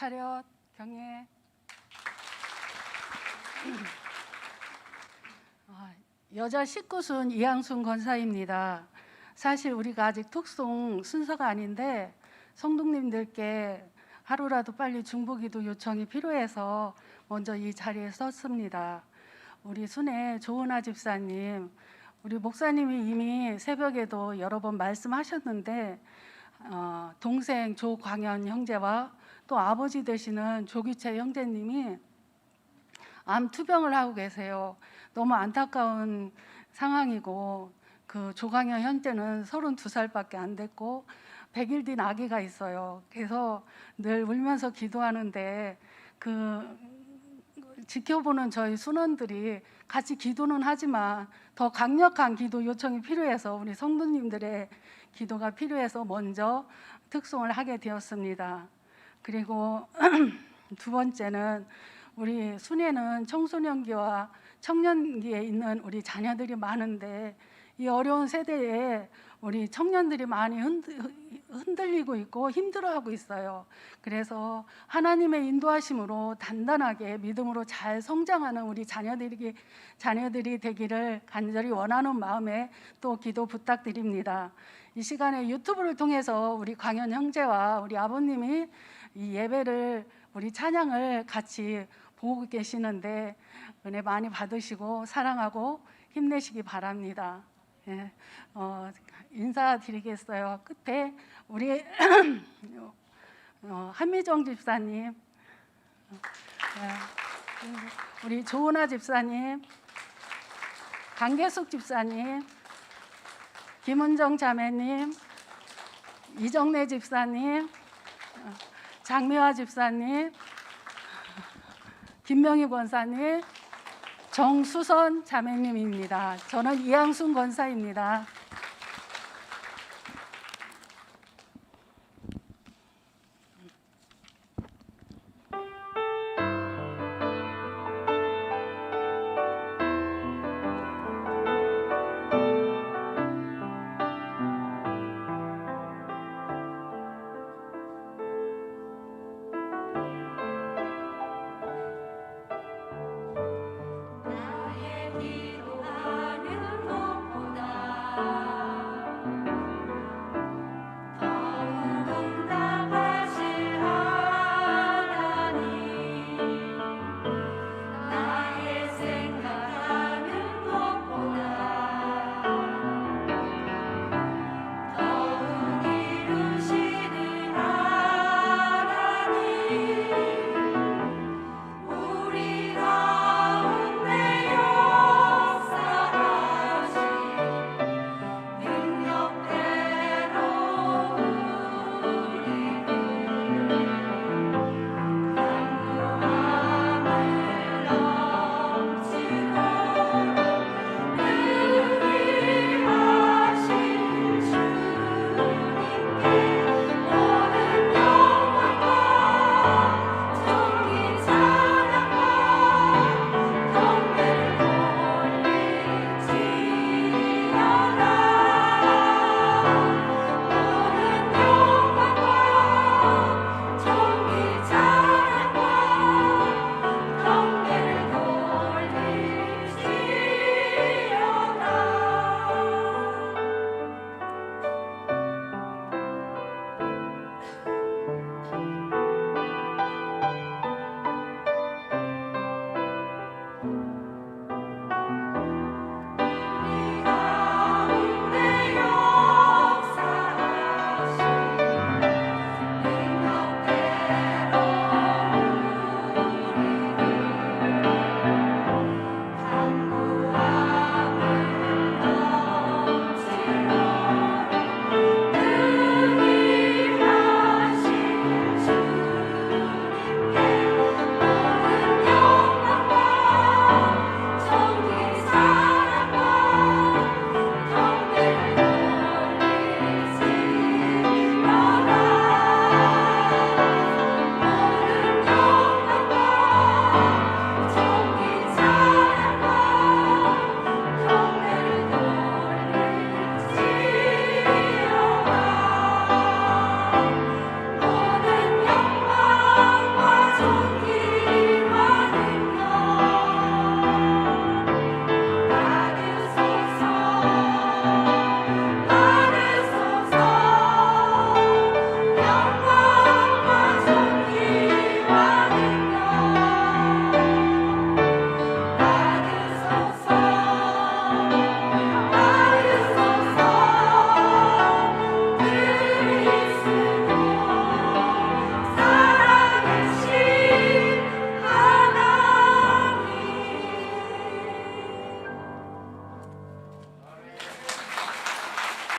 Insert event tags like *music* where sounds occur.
차렷 경례. 아, 여자 19순 이양순 권사입니다. 사실 우리가 아직 특송 순서가 아닌데 성도님들께 하루라도 빨리 중보기도 요청이 필요해서 먼저 이 자리에 섰습니다. 우리 순회 조은아 집사님, 우리 목사님이 이미 새벽에도 여러 번 말씀하셨는데 어, 동생 조광현 형제와 또 아버지 되시는 조규채 형제님이 암 투병을 하고 계세요. 너무 안타까운 상황이고 그 조광현 형제는 32살밖에 안 됐고 100일 된 아기가 있어요. 그래서 늘 울면서 기도하는데 그 지켜보는 저희 순원들이 같이 기도는 하지만 더 강력한 기도 요청이 필요해서 우리 성도님들의 기도가 필요해서 먼저 특송을 하게 되었습니다. 그리고 *clears throat* 두 번째는 우리 순회는 청소년기와 청년기에 있는 우리 자녀들이 많은데 이 어려운 세대에 우리 청년들이 많이 흔들- 흔들리고 있고 힘들어하고 있어요. 그래서 하나님의 인도하심으로 단단하게 믿음으로 잘 성장하는 우리 자녀들이 자녀들이 되기를 간절히 원하는 마음에 또 기도 부탁드립니다. 이 시간에 유튜브를 통해서 우리 광현 형제와 우리 아버님이 이 예배를 우리 찬양을 같이 보고 계시는데 은혜 많이 받으시고 사랑하고 힘내시기 바랍니다. 예, 어, 인사드리겠어요. 끝에 우리 *clears throat* 어, 한미정 집사님, 예, 우리 조은아 집사님, 강계숙 집사님, 김은정 자매님, 이정래 집사님, 어, 장미화 집사님, 김명희 권사님, 정수선 자매님입니다. 저는 이양순 권사입니다.